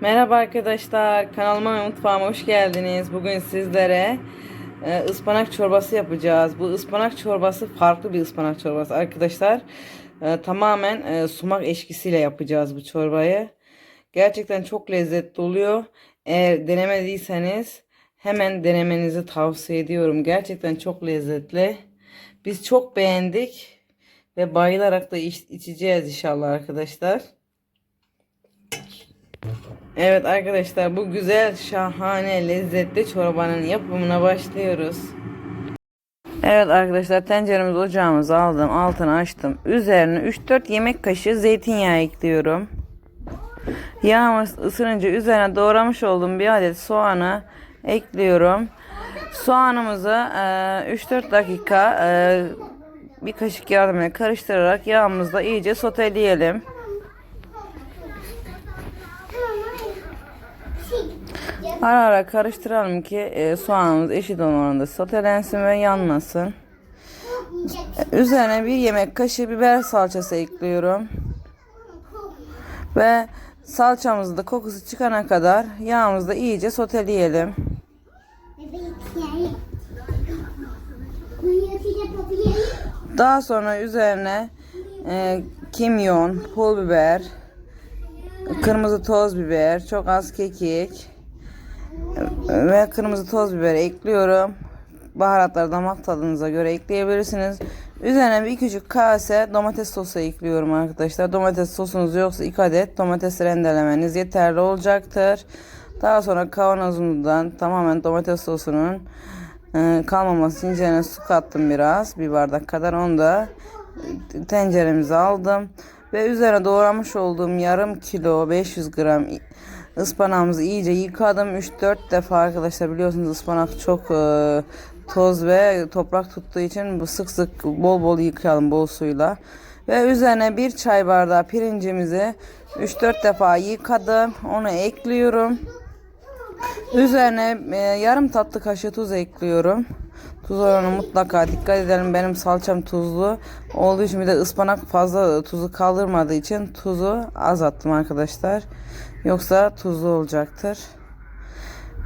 Merhaba arkadaşlar, kanalıma ve mutfağıma hoş geldiniz. Bugün sizlere e, ıspanak çorbası yapacağız. Bu ıspanak çorbası farklı bir ıspanak çorbası arkadaşlar. E, tamamen e, sumak eşkisiyle yapacağız bu çorbayı. Gerçekten çok lezzetli oluyor. Eğer denemediyseniz hemen denemenizi tavsiye ediyorum. Gerçekten çok lezzetli. Biz çok beğendik ve bayılarak da iç- içeceğiz inşallah arkadaşlar. Evet arkadaşlar bu güzel şahane lezzetli çorbanın yapımına başlıyoruz. Evet arkadaşlar tenceremiz ocağımızı aldım altını açtım. Üzerine 3-4 yemek kaşığı zeytinyağı ekliyorum. Yağımız ısınınca üzerine doğramış olduğum bir adet soğanı ekliyorum. Soğanımızı e, 3-4 dakika bir kaşık yardımıyla karıştırarak yağımızda iyice soteleyelim. Ara ara karıştıralım ki e, soğanımız eşit oranında sotelensin ve yanmasın. Üzerine bir yemek kaşığı biber salçası ekliyorum. Ve salçamızı da kokusu çıkana kadar yağımızda iyice soteleyelim. Daha sonra üzerine e, kimyon, pul biber, kırmızı toz biber, çok az kekik ve kırmızı toz biber ekliyorum. Baharatları damak tadınıza göre ekleyebilirsiniz. Üzerine bir küçük kase domates sosu ekliyorum arkadaşlar. Domates sosunuz yoksa 2 adet domates rendelemeniz yeterli olacaktır. Daha sonra kavanozumdan tamamen domates sosunun e, kalmaması için su kattım biraz. Bir bardak kadar. Onu da tenceremize aldım. Ve üzerine doğramış olduğum yarım kilo 500 gram ıspanağımızı iyice yıkadım. 3-4 defa arkadaşlar biliyorsunuz ıspanak çok e, toz ve toprak tuttuğu için bu sık sık bol bol yıkayalım bol suyla. Ve üzerine bir çay bardağı pirincimizi 3-4 defa yıkadım. Onu ekliyorum. Üzerine e, yarım tatlı kaşığı tuz ekliyorum. Tuz oranı mutlaka dikkat edelim. Benim salçam tuzlu olduğu için bir de ıspanak fazla tuzu kaldırmadığı için tuzu az attım arkadaşlar. Yoksa tuzlu olacaktır.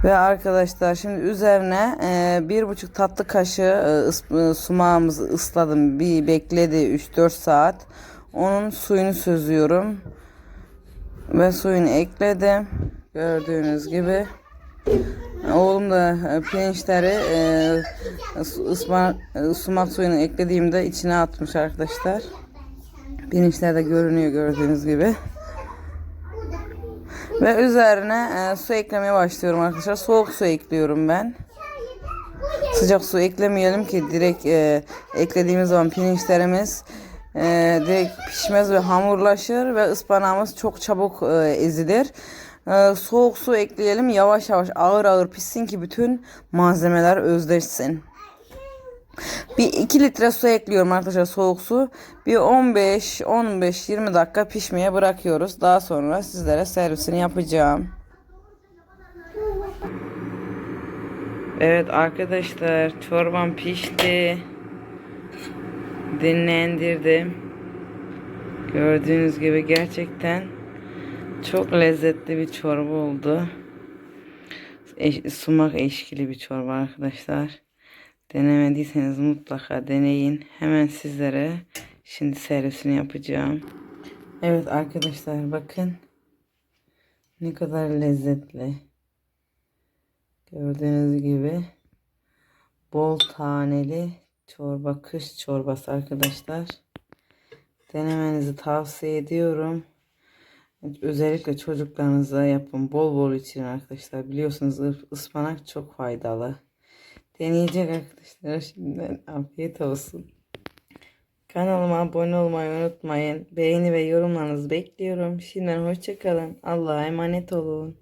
Ve arkadaşlar şimdi üzerine e, bir buçuk tatlı kaşığı e, e, sumağımızı ısladım. Bir bekledi 3-4 saat. Onun suyunu süzüyorum. Ve suyunu ekledim. Gördüğünüz gibi. Oğlum da e, pirinçleri e, su- ısma, e, suyunu eklediğimde içine atmış arkadaşlar. Pirinçler de görünüyor gördüğünüz gibi. Ve üzerine su eklemeye başlıyorum arkadaşlar. Soğuk su ekliyorum ben. Sıcak su eklemeyelim ki direkt e, eklediğimiz zaman pirinçlerimiz e, direkt pişmez ve hamurlaşır ve ıspanağımız çok çabuk e, ezilir. E, soğuk su ekleyelim yavaş yavaş ağır ağır pişsin ki bütün malzemeler özleşsin. Bir 2 litre su ekliyorum arkadaşlar soğuk su. Bir 15 15 20 dakika pişmeye bırakıyoruz. Daha sonra sizlere servisini yapacağım. Evet arkadaşlar çorbam pişti. Dinlendirdim. Gördüğünüz gibi gerçekten çok lezzetli bir çorba oldu. Eş- sumak eşkili bir çorba arkadaşlar. Denemediyseniz mutlaka deneyin. Hemen sizlere şimdi servisini yapacağım. Evet arkadaşlar bakın. Ne kadar lezzetli. Gördüğünüz gibi bol taneli çorba, kış çorbası arkadaşlar. Denemenizi tavsiye ediyorum. Özellikle çocuklarınıza yapın. Bol bol için arkadaşlar. Biliyorsunuz ıspanak çok faydalı. Deneyecek arkadaşlar şimdiden afiyet olsun. Kanalıma abone olmayı unutmayın. Beğeni ve yorumlarınızı bekliyorum. Şimdiden hoşçakalın. Allah'a emanet olun.